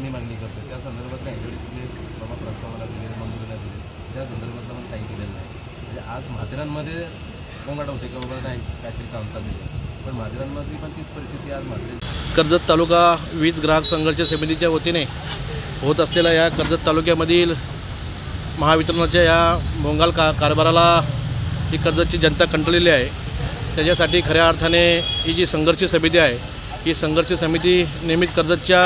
आम्ही मागणी करतो त्या संदर्भात संदर्भातल्या ॲक्टिव्हिटीतले बाबा प्रस्तावाला दिलेले मंजुरीला दिले. त्या संदर्भात आम्ही काही केलेलं नाही. म्हणजे आज म्हाजरांमध्ये कोंगाट होते का बाबा नाही काहीतरी काम चालू आहे. पण म्हाजरांमधली पण तीच परिस्थिती आज म्हाजरी कर्जत तालुका वीज ग्राहक संघर्ष समितीच्या वतीने होत असलेल्या या कर्जत तालुक्यामधील महावितरणाच्या या भोंगाल का कारभाराला ही कर्जतची जनता कंटाळलेली आहे. त्याच्यासाठी खऱ्या अर्थाने ही जी संघर्ष समिती आहे ही संघर्ष समिती नेहमीच कर्जतच्या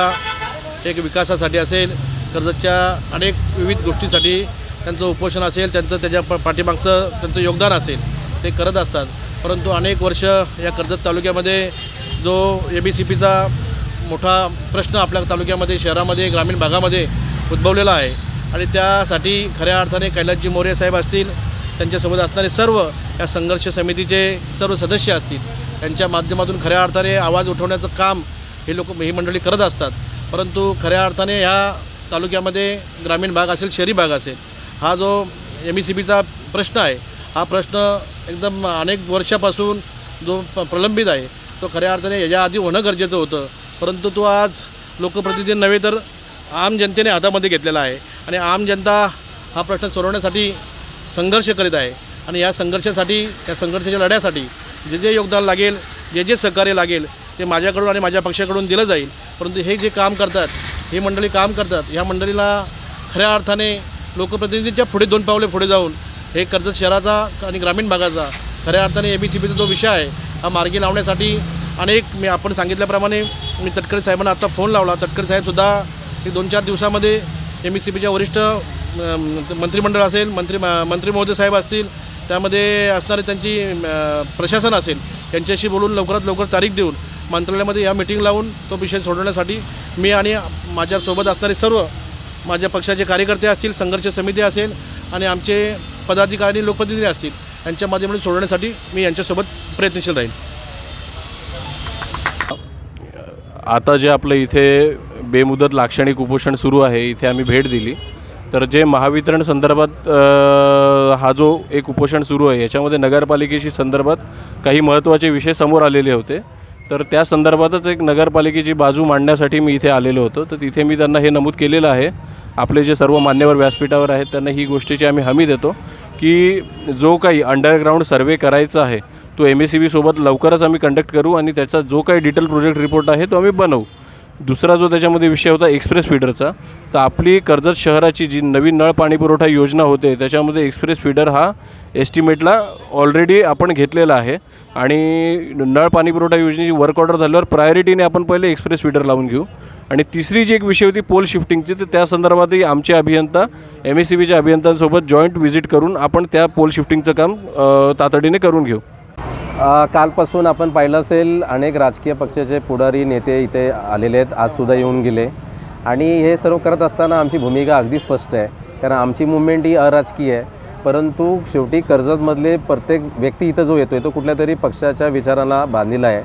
एक विकासासाठी असेल कर्जतच्या अनेक विविध गोष्टीसाठी त्यांचं उपोषण असेल त्यांचं त्याच्या प पाठीमागचं त्यांचं योगदान असेल ते करत असतात. परंतु अनेक वर्ष या कर्जत तालुक्यामध्ये जो ए बी सी पीचा मोठा प्रश्न आपल्या तालुक्यामध्ये शहरामध्ये ग्रामीण भागामध्ये उद्भवलेला आहे आणि त्यासाठी खऱ्या अर्थाने कैलासजी मोरे साहेब असतील त्यांच्यासोबत असणारे सर्व या संघर्ष समितीचे सर्व सदस्य असतील त्यांच्या माध्यमातून खऱ्या अर्थाने आवाज उठवण्याचं काम हे लोक ही मंडळी करत असतात. परंतु खऱ्या अर्थाने ह्या तालुक्यामध्ये ग्रामीण भाग असेल शहरी भाग असेल हा जो एम ई सी बीचा प्रश्न आहे हा प्रश्न एकदम अनेक वर्षापासून जो प प्रलंबित आहे तो खऱ्या अर्थाने याच्या आधी होणं गरजेचं होतं. परंतु तो आज लोकप्रतिनिधी नव्हे तर आम जनतेने हातामध्ये घेतलेला आहे आणि आम जनता हा प्रश्न सोडवण्यासाठी संघर्ष करीत आहे आणि या संघर्षासाठी या संघर्षाच्या लढ्यासाठी जे जे योगदान लागेल जे जे सहकार्य लागेल ते माझ्याकडून आणि माझ्या पक्षाकडून दिलं जाईल. परंतु हे जे काम करतात ही मंडळी काम करतात ह्या मंडळीला खऱ्या अर्थाने लोकप्रतिनिधींच्या पुढे दोन पावले पुढे जाऊन हे कर्जत शहराचा आणि ग्रामीण भागाचा खऱ्या अर्थाने ए बी सी बीचा जो विषय आहे हा मार्गी लावण्यासाठी अनेक मी आपण सांगितल्याप्रमाणे मी तटकरे साहेबांना आत्ता फोन लावला. तटकरे साहेबसुद्धा हे दोन चार दिवसामध्ये एम ई सी बीच्या वरिष्ठ मंत्रिमंडळ असेल मंत्री मंत्री महोदय साहेब असतील त्यामध्ये असणारे त्यांची प्रशासन असेल यांच्याशी बोलून लवकरात लवकर तारीख देऊन मंत्रालयामध्ये या मिटिंग लावून तो विषय सोडवण्यासाठी मी आणि माझ्यासोबत असणारे सर्व माझ्या पक्षाचे कार्यकर्ते असतील संघर्ष समिती असेल आणि आमचे पदाधिकारी आणि लोकप्रतिनिधी असतील यांच्या माध्यमातून सोडवण्यासाठी मी यांच्यासोबत प्रयत्नशील राहील. आता जे आपलं इथे बेमुदत लाक्षणिक उपोषण सुरू आहे इथे आम्ही भेट दिली. तर जे महावितरण संदर्भात हा जो एक उपोषण सुरू आहे याच्यामध्ये नगरपालिकेशी संदर्भात काही महत्त्वाचे विषय समोर आलेले होते. तर त्या संदर्भातच एक नगरपालिकेची बाजू मांडण्यासाठी मी इथे आलेलो होतो. तर तिथे मी त्यांना हे नमूद केलेलं आहे. आपले जे सर्व मान्यवर व्यासपीठावर आहेत त्यांना ही गोष्टीची आम्ही हमी देतो की जो काही अंडरग्राऊंड सर्वे करायचा आहे तो एम एस सी बीसोबत लवकरच आम्ही कंडक्ट करू आणि त्याचा जो काही डिटेल प्रोजेक्ट रिपोर्ट आहे तो आम्ही बनवू. दुसरा जो त्याच्यामध्ये विषय होता एक्सप्रेस फीडरचा तर आपली कर्जत शहराची जी नवीन नळ पाणी पुरवठा योजना होते त्याच्यामध्ये एक्सप्रेस फीडर हा एस्टिमेटला ऑलरेडी आपण घेतलेला आहे. आणि नळ पाणी पुरवठा योजनेची वर्क ऑर्डर झाल्यावर प्रायोरिटीने आपण पहिले एक्सप्रेस फीडर लावून घेऊ. आणि तिसरी जी एक विषय होती पोल शिफ्टिंगची तर त्या संदर्भातही आमचे अभियंता एम एस सी बीच्या अभियंत्यांसोबत जॉईंट व्हिजिट करून आपण त्या पोल शिफ्टिंगचं काम तातडीने करून घेऊ. कालपासून आपण पाहिलं असेल अनेक राजकीय पक्षाचे पुढारी नेते इथे आलेले आहेत आजसुद्धा येऊन गेले. आणि हे सर्व करत असताना आमची भूमिका अगदी स्पष्ट आहे. कारण आमची मुवमेंट ही अराजकीय आहे. परंतु शेवटी कर्जतमधले प्रत्येक व्यक्ती इथं जो येतो आहे तो कुठल्या तरी पक्षाच्या विचारांना बांधलेला आहे.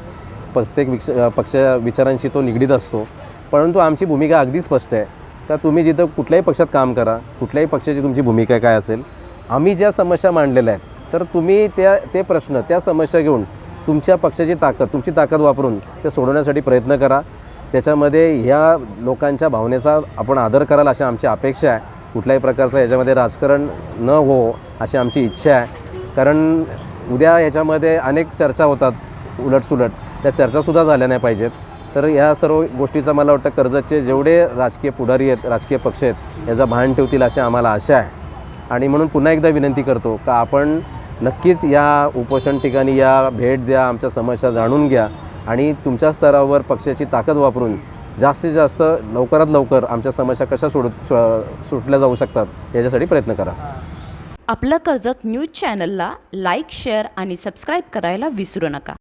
प्रत्येक विक्ष पक्ष विचारांशी तो निगडीत असतो. परंतु आमची भूमिका अगदी स्पष्ट आहे. तर तुम्ही जिथं कुठल्याही पक्षात काम करा कुठल्याही पक्षाची तुमची भूमिका काय असेल आम्ही ज्या समस्या मांडलेल्या आहेत तर तुम्ही त्या ते प्रश्न त्या समस्या घेऊन तुमच्या पक्षाची ताकद तुमची ताकद वापरून ते सोडवण्यासाठी प्रयत्न करा. त्याच्यामध्ये ह्या लोकांच्या भावनेचा आपण आदर कराल अशी आमची अपेक्षा आहे. कुठल्याही प्रकारचं याच्यामध्ये राजकारण न हो अशी आमची इच्छा आहे. कारण उद्या याच्यामध्ये अनेक चर्चा होतात उलटसुलट. त्या चर्चासुद्धा झाल्या नाही पाहिजेत. तर या सर्व गोष्टीचा मला वाटतं कर्जतचे जेवढे राजकीय पुढारी आहेत राजकीय पक्ष आहेत याचा भान ठेवतील अशी आम्हाला आशा आहे. आणि म्हणून पुन्हा एकदा विनंती करतो का आपण नक्कीच या उपोषण ठिकाणी या भेट द्या आमच्या समस्या जाणून घ्या आणि तुमच्या स्तरावर पक्षाची ताकद वापरून जास्तीत जास्त लवकरात लवकर आमच्या समस्या कशा सोड सुटल्या जाऊ शकतात याच्यासाठी प्रयत्न करा. आपलं कर्जत न्यूज चॅनलला लाईक शेअर आणि सबस्क्राईब करायला विसरू नका.